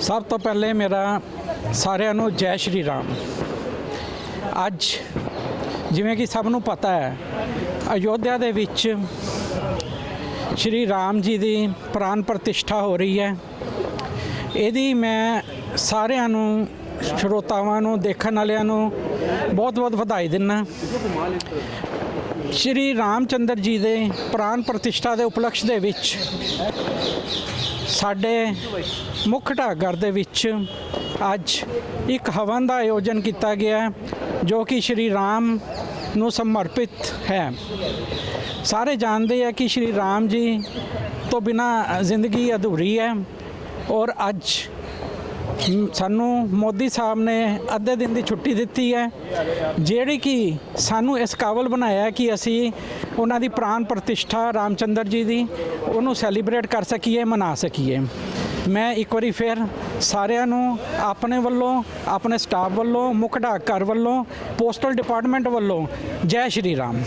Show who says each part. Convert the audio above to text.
Speaker 1: ਸਭ ਤੋਂ ਪਹਿਲੇ ਮੇਰਾ ਸਾਰਿਆਂ ਨੂੰ ਜੈ ਸ਼੍ਰੀ ਰਾਮ। ਅੱਜ ਜਿਵੇਂ ਕਿ ਸਭ ਨੂੰ ਪਤਾ ਹੈ, ਅਯੋਧਿਆ ਦੇ ਵਿੱਚ ਸ਼੍ਰੀ ਰਾਮ ਜੀ ਦੀ ਪ੍ਰਾਨ ਪ੍ਰਤਿਸ਼ਠਾ ਹੋ ਰਹੀ ਹੈ। ਇਹਦੀ ਮੈਂ ਸਾਰਿਆਂ ਨੂੰ, ਸ਼ਰੋਤਾਵਾਂ ਨੂੰ, ਦੇਖਣ ਵਾਲਿਆਂ ਨੂੰ ਬਹੁਤ-ਬਹੁਤ ਵਧਾਈ ਦਿੰਦਾ। ਸ਼੍ਰੀ ਰਾਮਚੰਦਰ ਜੀ ਦੇ ਪ੍ਰਾਨ ਪ੍ਰਤਿਸ਼ਠਾ ਦੇ ਉਪਲਕਸ਼ ਦੇ ਵਿੱਚ ਸਾਡੇ ਮੁੱਖ ਢਾਗਰ ਦੇ ਵਿੱਚ ਅੱਜ ਇੱਕ ਹਵਨ ਦਾ ਆਯੋਜਨ ਕੀਤਾ ਗਿਆ ਜੋ ਕਿ ਸ਼੍ਰੀ ਰਾਮ ਨੂੰ ਸਮਰਪਿਤ ਹੈ। ਸਾਰੇ ਜਾਣਦੇ ਆ ਕਿ ਸ਼੍ਰੀ ਰਾਮ ਜੀ ਤੋਂ ਬਿਨਾ ਜ਼ਿੰਦਗੀ ਅਧੂਰੀ ਹੈ ਔਰ ਅੱਜ ਸਾਨੂੰ ਮੋਦੀ ਸਾਹਿਬ ਨੇ ਅੱਧੇ ਦਿਨ ਦੀ ਛੁੱਟੀ ਦਿੱਤੀ ਹੈ। ਜਿਹੜੀ ਕਿ ਸਾਨੂੰ ਇਸ ਕਾਬਲ ਬਣਾਇਆ ਕਿ ਅਸੀਂ ਉਹਨਾਂ ਦੀ ਪ੍ਰਾਨ ਪ੍ਰਤਿਸ਼ਠਾ ਰਾਮਚੰਦਰ ਜੀ ਦੀ, ਉਹਨੂੰ ਸੈਲੀਬ੍ਰੇਟ ਕਰ ਸਕੀਏ, ਮਨਾ ਸਕੀਏ। ਮੈਂ ਇੱਕ ਵਾਰੀ ਫਿਰ ਸਾਰਿਆਂ ਨੂੰ ਆਪਣੇ ਵੱਲੋਂ, ਆਪਣੇ ਸਟਾਫ ਵੱਲੋਂ, ਮੁੱਖ ਡਾਕਘਰ ਵੱਲੋਂ, ਪੋਸਟਲ ਡਿਪਾਰਟਮੈਂਟ ਵੱਲੋਂ ਜੈ ਸ਼੍ਰੀ ਰਾਮ।